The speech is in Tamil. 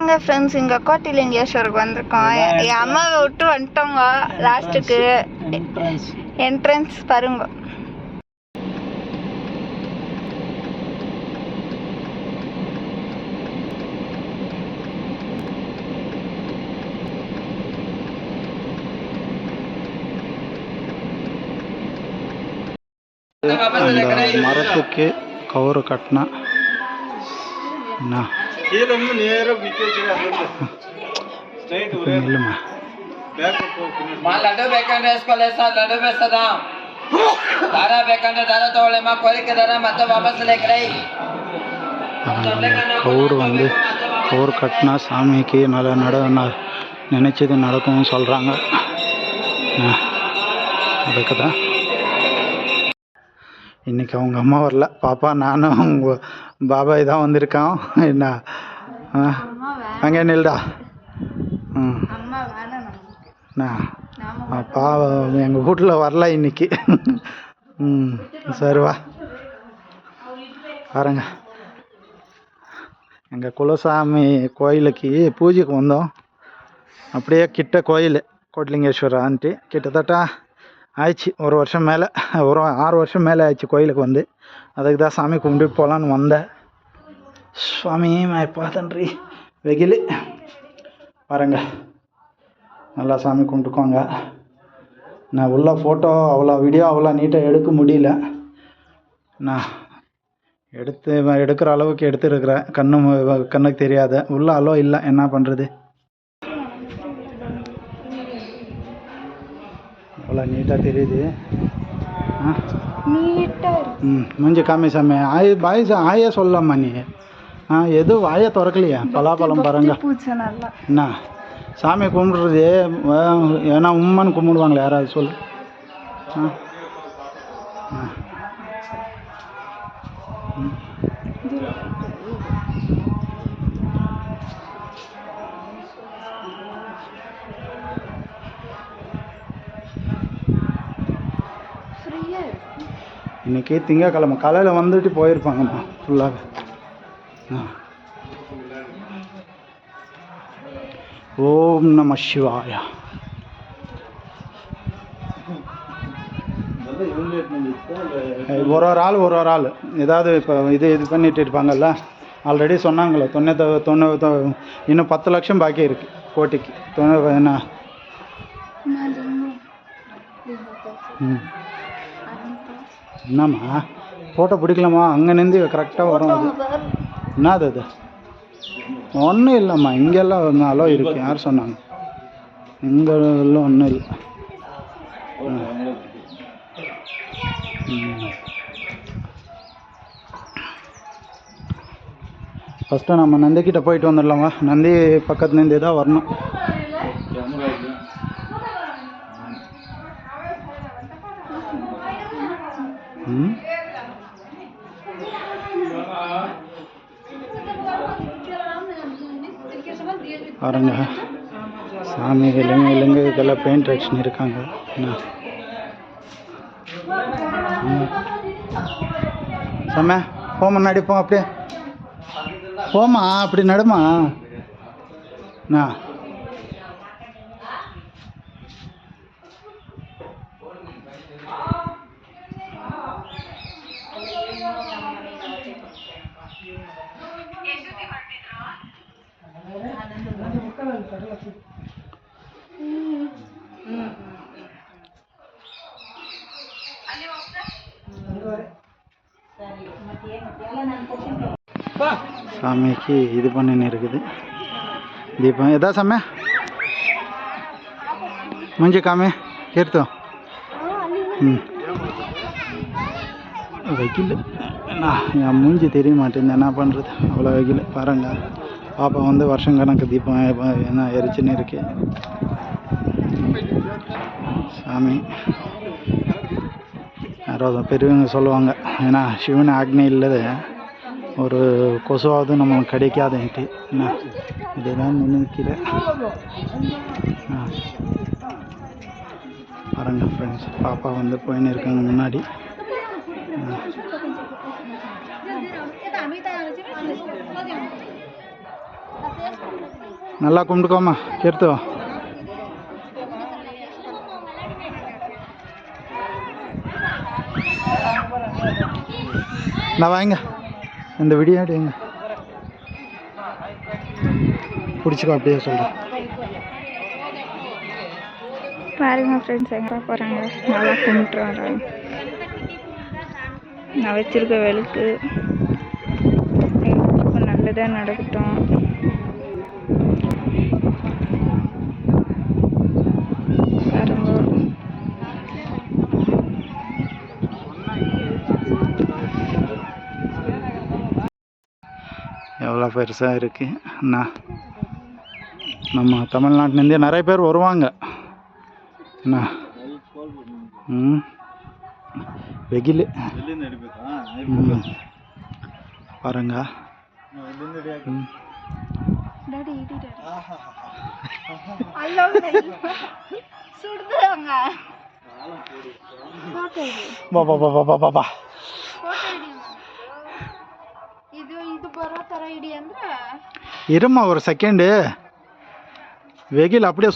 எங்க ஃப்ரெண்ட்ஸ் இங்க கோட்டிலிங்கேஸ்வருக்கு வந்திருக்கோம். என் அம்மாவை விட்டு வந்துட்டோங்க லாஸ்ட்டுக்கு என்ட்ரன்ஸ் என்ட்ரன்ஸ் பாருங்க. அந்த மரத்துக்கு கவுரு கட்டினா என்ன? கீழே இருந்து நேராக நிற்க வச்சுருக்காங்க ஸ்ட்ரைட் ஒரே இல்லைம்மா. లడ్డు బేకండి వేసుకోలే సార్ లడ్డు వేస్తుందాం ధారా బేకండి ధారా తోలేమా కోరిక ధారా మొత్తం వాపస్ లేకరై கவுர் வந்து கவுர் கட்டினா சாமிக்கு நல்லா நட நினச்சது நடக்கும்னு சொல்கிறாங்க நடக்குதா இன்றைக்கி அவங்க அம்மா வரல. பாப்பா நானும் அவங்க பாபாய் தான் வந்திருக்கோம் என்ன? அங்கே நில்டா. ம். பாவம் எங்கள் வீட்டில் வரல இன்னைக்கு. ம் சரி வா. பாருங்க. எங்கள் குலசாமி கோயிலுக்கு பூஜைக்கு வந்தோம். அப்படியே கிட்ட கோயில் கோட்லிங்கேஸ்வரான்ட்டு கிட்டத்தட்ட ஆயிடுச்சு. ஒரு வருஷம் மேலே ஒரு ஆறு வருஷம் மேலே ஆயிடுச்சு கோயிலுக்கு வந்து. அதுக்கு தான் சாமி கும்பிட்டு போகலான்னு வந்தேன். சுவாமி பார்த்தன்றி வெயில் பாருங்க. நல்லா சாமி கும்பிட்டுக்கோங்க. நான் உள்ள ஃபோட்டோ அவ்வளோ வீடியோ அவ்வளோ நீட்டாக எடுக்க முடியல. நான் எடுத்து எடுக்கிற அளவுக்கு எடுத்துருக்குறேன். கண்ணு கண்ணுக்கு தெரியாத. உள்ள அளவு இல்லை. என்ன பண்ணுறது அவ்வளோ நீட்டாக தெரியுது. ம் மூஞ்சி காமி சாமி. ஆய் பாய் ஆயே சொல்லலாமா நீ. ஆ எதுவும் வாயை திறக்கலையா? பலாப்பழம் பாருங்க. என்ன? சாமி கும்பிடுறது ஏன்னா உம்மன்னு கும்பிடுவாங்களே யாராவது சொல்லு. ஆ. ஆ. ம். இன்னைக்கு திங்கக்கிழமை. காலையில் வந்துட்டு போயிருப்பாங்கம்மா ஃபுல்லாக ஆ. ஓம் நம சிவாயா. ஒரு ஒரு ஆள் ஒரு ஒரு ஆள். ஏதாவது இப்போ இது இது பண்ணிட்டு இருப்பாங்கல்ல? ஆல்ரெடி சொன்னாங்களே தொண்ணூத்த தொண்ணூறு இன்னும் பத்து லட்சம் பாக்கி இருக்கு கோட்டிக்கு. தொண்ணூறு என்ன? ம். என்னம்மா? ஃபோட்டோ பிடிக்கலாமா? அங்கே நின்று கரெக்டாக வரும் அது. என்னது அது? ஒன்றும் இல்லைம்மா. இங்கெல்லாம் வந்தாலும் இருக்கு. யார் சொன்னாங்க? இங்கெல்லாம் ஒன்றும் இல்லை. ஃபஸ்ட்டு நம்ம நந்திக்கிட்ட போயிட்டு வந்துடலாமா நந்தி பக்கத்துலேருந்தே தான் வரணும். பாருங்க. சாமி இலங்கை இலங்கைக்கெல்லாம் பெயிண்ட் அடிச்சுன்னு இருக்காங்க. என்ன? செம்ம போ முன்னாடி போ அப்படியே. போமா அப்படி நடுமா? என்ன? போச்சு சாமிக்கு இது பண்ணின்னு இருக்குது. தீபம். எதா சாமி? முஞ்சி காமி. கீர்த்தம் ம். வெயில் என் மூஞ்சி தெரிய மாட்டேங்குது. என்ன பண்ணுறது அவ்வளோ வெயில் பாருங்க. பாப்பா வந்து வருஷம் கணக்கு தீபம் என்ன எரிச்சுன்னு இருக்கு. சாமி. யாராவது பெரியவங்க சொல்லுவாங்க. ஏன்னா சிவன் ஆக்னி இல்லது. ஒரு கொசுவாவது நம்ம கிடைக்காதுன்ட்டு என்ன? இதுதான் நினைக்கிறேன் பாருங்க ஃப்ரெண்ட்ஸ் பாப்பா வந்து போயின்னு இருக்காங்க முன்னாடி. நல்லா கும்பிட்டுக்கோமா கீர்த்து நான் வாங்க. இந்த வீடியோ எடுங்க பிடிச்சிக்கோ அப்படியே சொல்கிறேன் பாருங்க ஃப்ரெண்ட்ஸ் எங்கே போகிறாங்க நல்லா கும்பிட்டு வராங்க. நான் வச்சுருக்க வெளுக்கு. நல்லதாக நடக்குது. எவ்வளோ பெருசாக இருக்குது அண்ணா நம்ம தமிழ்நாட்டிலேருந்தே நிறைய பேர் வருவாங்க. என்ன ம் வெகில். பாருங்க. பா பா பா பா பா பா ಇಡಿ ಅಂದ್ರೆ இருமா ஒரு செகண்டு வெயில் அப்படியே